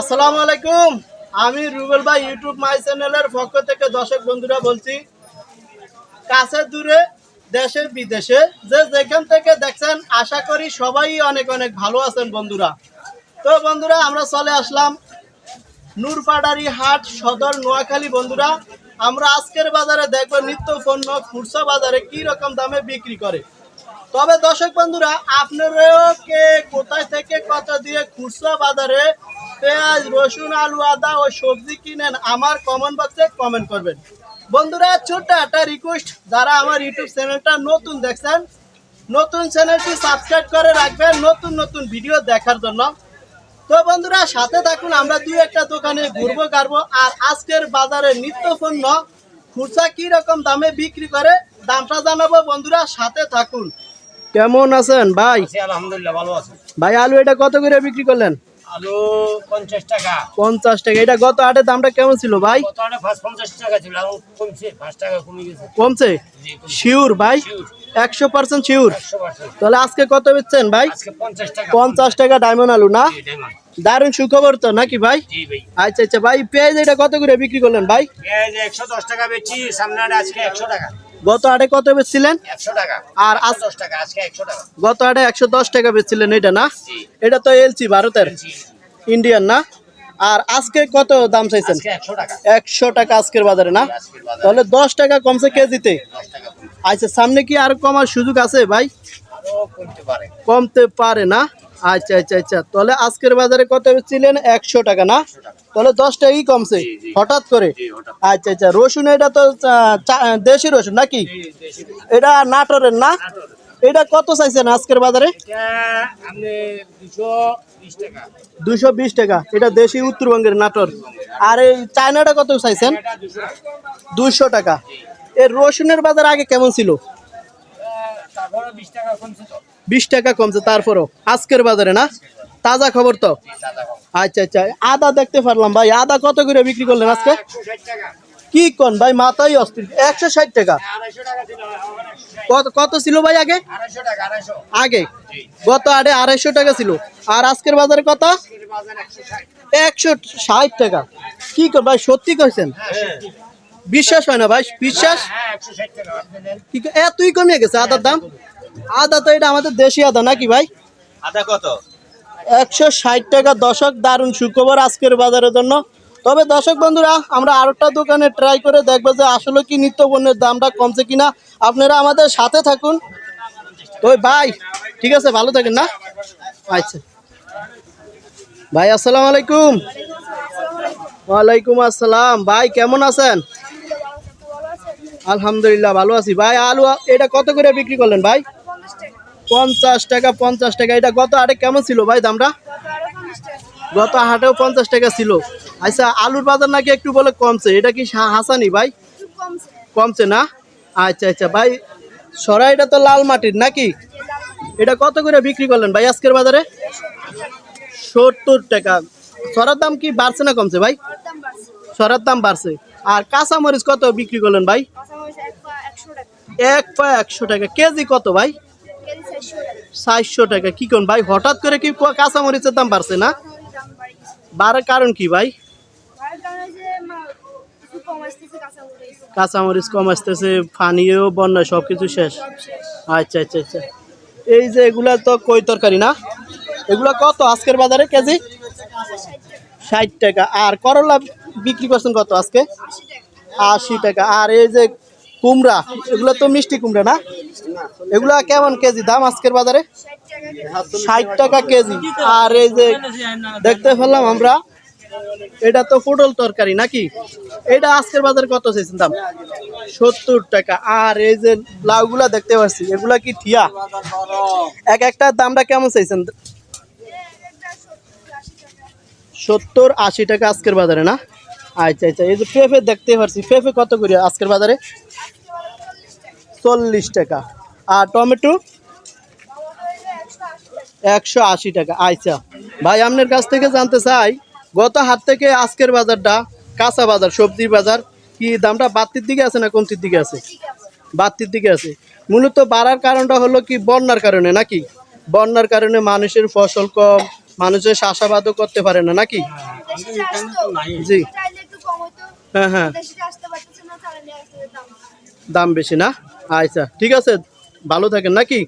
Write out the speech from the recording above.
আসসালামু আলাইকুম। আমি রুবেল ভাই ইউটিউব মাই চ্যানেলের পক্ষ থেকে দর্শক বন্ধুরা বলছি, কাছে দূরে, দেশে বিদেশে, যে যেখান থেকে দেখছেন, আশা করি সবাই অনেক অনেক ভালো আছেন বন্ধুরা। তো বন্ধুরা, আমরা চলে আসলাম নূরপাড়ারি হাট সদর নোয়াখালী বন্ধুরা। আমরা আজকের বাজারে দেখব নিত্য পণ্য খুচরা বাজারে কি রকম দামে বিক্রি করে। তবে দর্শক বন্ধুরা, আপনারাও কে কোথায় থেকে কত দিয়ে খুচরা বাজারে পেঁয়াজ রসুন আলু আদা ও সবজি কিনেন আমার কমেন্ট বক্সে কমেন্ট করবেন। বন্ধুরা ছোট্ট একটা রিকোয়েস্ট যারা আমার ইউটিউব চ্যানেলটা নতুন দেখছেন নতুন চ্যানেলটি সাবস্ক্রাইব করে রাখবেন নতুন নতুন ভিডিও দেখার জন্য। তো বন্ধুরা সাথে থাকুন আমরা দুই একটা দোকানে ঘুরবো গাড়বো আর আজকের বাজারে নিত্য পণ্য খুচরা কি রকম দামে বিক্রি করে দামটা জানাব বন্ধুরা সাথে থাকুন। কেমন আছেন ভাই? আলহামদুলিল্লাহ ভালো আছে। ভাই আলু এটা কত করে বিক্রি করলেন? আলু টাকা। এটা গত দামটা কেমন ছিল ভাই? টাকা ছিল এখন কমছে পাঁচ টাকা কমে গেছে। কমছে? শিওর ভাই? Sure, একশো পার্সেন্ট শিওর তাহলে আজকে কত বেচছেন ভাই? আজকে টাকা। ডায়মন্ড আলু না। দারুণ সুখবর তো নাকি ভাই? আচ্ছা আচ্ছা ভাই পেঁয়াজ এটা কত করে বিক্রি করলেন ভাই? পেঁয়াজ একশো দশ টাকা বেচি সামনে আজকে একশো টাকা। গত আটে কত বেচছিলেন? আর গত আটে একশো দশ টাকা বেচছিলেন এটা না? এটা তো এলসি ভারতের। ইন্ডিয়ান না? আর আজকে কত দাম চাইছেন? একশো টাকা। আজকের বাজারে না? তাহলে দশ টাকা কমছে কেজিতে। টাকা কমছে। আচ্ছা সামনে কি আর কমার সুযোগ আছে ভাই? কমতে পারে না? আচ্ছা আচ্ছা আচ্ছা। তাহলে আজকের বাজারে কত ছিলেন একশো টাকা না? তাহলে দশ টাকাই কমছে। হঠাৎ করে? আচ্ছা আচ্ছা। রসুন এটা তো দেশি রসুন নাকি? এটা নাটোরের না? এটা কত চাইছেন আজকের বাজারে? দুশো বিশ টাকা। এটা দেশি উত্তরবঙ্গের নাটোর। আর এই চায়নাটা কত চাইছেন? দুশো টাকা। এর রসুনের বাজার আগে কেমন ছিল? টাকা বিশ টাকা কমছে তারপরও আজকের বাজারে না? তাজা খবর তো? কম আচ্ছা আচ্ছা আদা দেখতে পারলাম ভাই। আদা কত করে বিক্রি করলেন আজকে? কি কোন ভাই মাথায় অস্থির। একশো ষাট টাকা। কত কত ছিল ভাই আগে? আগে। গত আড়ে আড়াইশো টাকা ছিল। আর আজকের বাজারে কত? একশো ষাট টাকা। কি কর ভাই সত্যি কইছেন? বিশ্বাস হয় না ভাই বিশ্বাস? হ্যাঁ এতই কমিয়ে গেছে আদার দাম? আদা তো এটা আমাদের দেশি আদা নাকি ভাই? আদা কত? একশো ষাট টাকা। দশক দারুণ সুখবর আজকের বাজারের জন্য। তবে দর্শক বন্ধুরা আমরা আরেকটা দোকানে ট্রাই করে দেখব যে আসলে কি নিত্য পণ্যের দামটা কমছে কিনা। আপনারা আমাদের সাথে থাকুন। তো ভাই ঠিক আছে ভালো থাকেন না? আচ্ছা। ভাই আসসালামু আলাইকুম। ওয়ালাইকুম আসসালাম। ভাই কেমন আছেন? আলহামদুলিল্লাহ ভালো আছি। ভাই আলু এটা কত করে বিক্রি করলেন ভাই? পঞ্চাশ টাকা পঞ্চাশ টাকা। এটা গত হাটে কেমন ছিল ভাই দামটা? গত হাটেও পঞ্চাশ টাকা ছিল। আচ্ছা আলুর বাজার নাকি একটু বলে কমছে? এটা কি হাসানি ভাই? কমছে না? আচ্ছা আচ্ছা। ভাই সরাইটা তো লাল মাটির নাকি? এটা কত করে বিক্রি করলেন ভাই আজকের বাজারে? সত্তর টাকা। সরার দাম কি বাড়ছে না কমছে ভাই? সরার দাম বাড়ছে। আর কাঁচা মরিচ কত বিক্রি করলেন ভাই? এক পা একশো টাকা। কেজি কত ভাই? চারশো টাকা। কি কোন ভাই, হঠাৎ করে কি ক- কাঁচা মরিচের দাম বাড়ছে না? বাড়ার কারণ কি ভাই? কাঁচা মরিচ কম আসতেছে পানিও বন্যা সব কিছু শেষ। আচ্ছা আচ্ছা আচ্ছা। এই যে এগুলা তো কই তরকারি না? এগুলা কত আজকের বাজারে কেজি? ষাট টাকা। আর করলা বিক্রি করছেন কত আজকে? আশি টাকা। আর এই যে কুমড়া, এগুলো তো মিষ্টি কুমড়া না? এগুলা কেমন কেজি দাম আজকের বাজারে? ষাট টাকা কেজি। আর এই যে দেখতে পেলাম আমরা, এটা তো পটল তরকারি নাকি? এটা আজকের বাজারে কত চাইছেন দাম? সত্তর টাকা। আর এই যে লাউগুলা দেখতে পাচ্ছি, এগুলা কি ঠিয়া? এক একটা দামটা কেমন চাইছেন? সত্তর আশি টাকা আজকের বাজারে না? আচ্ছা আচ্ছা এই যে পেঁপে দেখতে পারছি। পেঁপে কত করে আজকের বাজারে? চল্লিশ টাকা। আর টমেটো? একশো আশি টাকা। আচ্ছা ভাই আপনার কাছ থেকে জানতে চাই গত হাত থেকে আজকের বাজারটা কাঁচা বাজার সবজির বাজার কি দামটা বাড়তির দিকে আছে না কমতির দিকে আছে? বাড়তির দিকে আছে। মূলত বাড়ার কারণটা হলো কি বন্যার কারণে নাকি? বন্যার কারণে মানুষের ফসল কম মানুষের চাষাবাদও করতে পারে না নাকি? জি। চাইলে একটু কম হতো হ্যাঁ হ্যাঁ। দাম বেশি না? আচ্ছা ঠিক আছে। ভালো থাকেন নাকি?